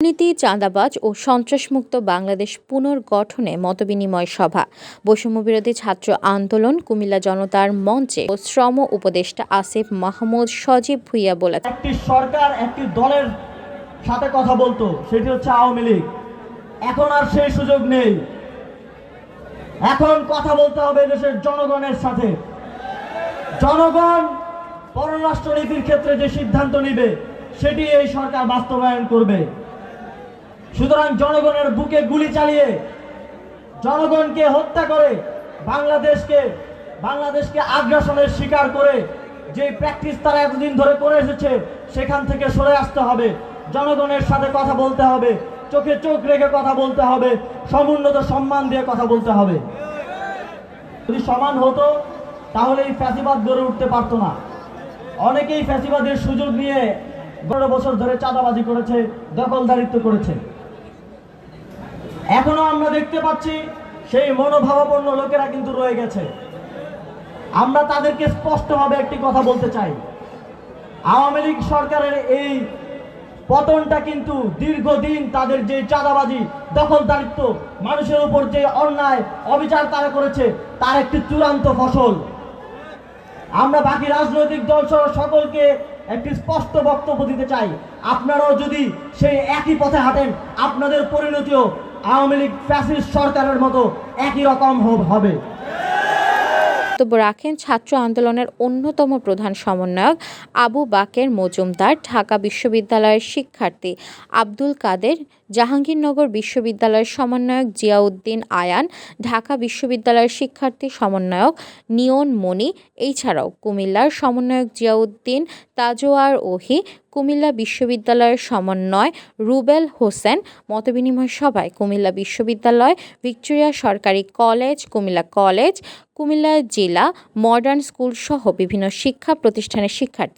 দুর্নীতি, চাঁদাবাজ ও সন্ত্রাসমুক্ত বাংলাদেশ পুনর্গঠনে মতবিনিময় সভা। বৈষম্যবিরোধী ছাত্র আন্দোলন কুমিল্লা জনতার মঞ্চে ও শ্রম উপদেষ্টা আসিফ মাহমুদ সজীব ভুইয়া বলেছেন। একটি সরকার একটি দলের সাথে কথা বলতো, সেটি হচ্ছে আওয়ামী লীগ। এখন আর সেই সুযোগ নেই। এখন কথা বলতে হবে দেশের জনগণের সাথে। জনগণ পররাষ্ট্রনীতির ক্ষেত্রে যে সিদ্ধান্ত নিবে, সেটি এই সরকার বাস্তবায়ন করবে। সুতরাং জনগণের বুকে গুলি চালিয়ে জনগণকে হত্যা করে বাংলাদেশকে বাংলাদেশকে আগ্রাসনের শিকার করে যে প্র্যাকটিস তারা এতদিন ধরে করে এসেছে, সেখান থেকে সরে আসতে হবে। জনগণের সাথে কথা বলতে হবে, চোখে চোখ রেখে কথা বলতে হবে, সমুন্নত সম্মান দিয়ে কথা বলতে হবে। যদি সমান হতো, তাহলে এই ফ্যাসিবাদ গড়ে উঠতে পারতো না। অনেকেই ফ্যাসিবাদের সুযোগ নিয়ে বারো বছর ধরে চাঁদাবাজি করেছে, দখলদারিত্ব করেছে। এখনও আমরা দেখতে পাচ্ছি সেই মনোভাবাপন্ন লোকেরা কিন্তু রয়ে গেছে। আমরা তাদেরকে স্পষ্টভাবে একটি কথা বলতে চাই। আওয়ামী লীগ সরকারের এই পতনটা কিন্তু দীর্ঘদিন তাদের যে চাঁদাবাজি, দখলদারিত্ব, মানুষের উপর যে অন্যায়, অবিচার তারা করেছে, তার একটি চূড়ান্ত ফসল। আমরা বাকি রাজনৈতিক দল সহ সকলকে একটি স্পষ্ট বক্তব্য দিতে চাই। আপনারাও যদি সেই একই পথে হাঁটেন, আপনাদের পরিণতিও আওয়ামী লীগ ফ্যাসিস্ট সরকারের মতো একই রকম হবে। বক্তব্য রাখেন ছাত্র আন্দোলনের অন্যতম প্রধান সমন্বয়ক আবু বাকের মজুমদার, ঢাকা বিশ্ববিদ্যালয়ের শিক্ষার্থী আব্দুল কাদের, জাহাঙ্গীরনগর বিশ্ববিদ্যালয়ের সমন্বয়ক জিয়াউদ্দিন আয়ান, ঢাকা বিশ্ববিদ্যালয়ের শিক্ষার্থী সমন্বয়ক নিয়ন মণি, এছাড়াও কুমিল্লার সমন্বয়ক জিয়াউদ্দিন, তাজোয়ার ওহি কুমিল্লা বিশ্ববিদ্যালয়ের সমন্বয় রুবেল হোসেন, মতবিনিময় সভায় কুমিল্লা বিশ্ববিদ্যালয়, ভিক্টোরিয়া সরকারি কলেজ, কুমিল্লা কলেজ, কুমিল্লা জেলা, মডার্ন স্কুল সহ বিভিন্ন শিক্ষা প্রতিষ্ঠানের শিক্ষার্থী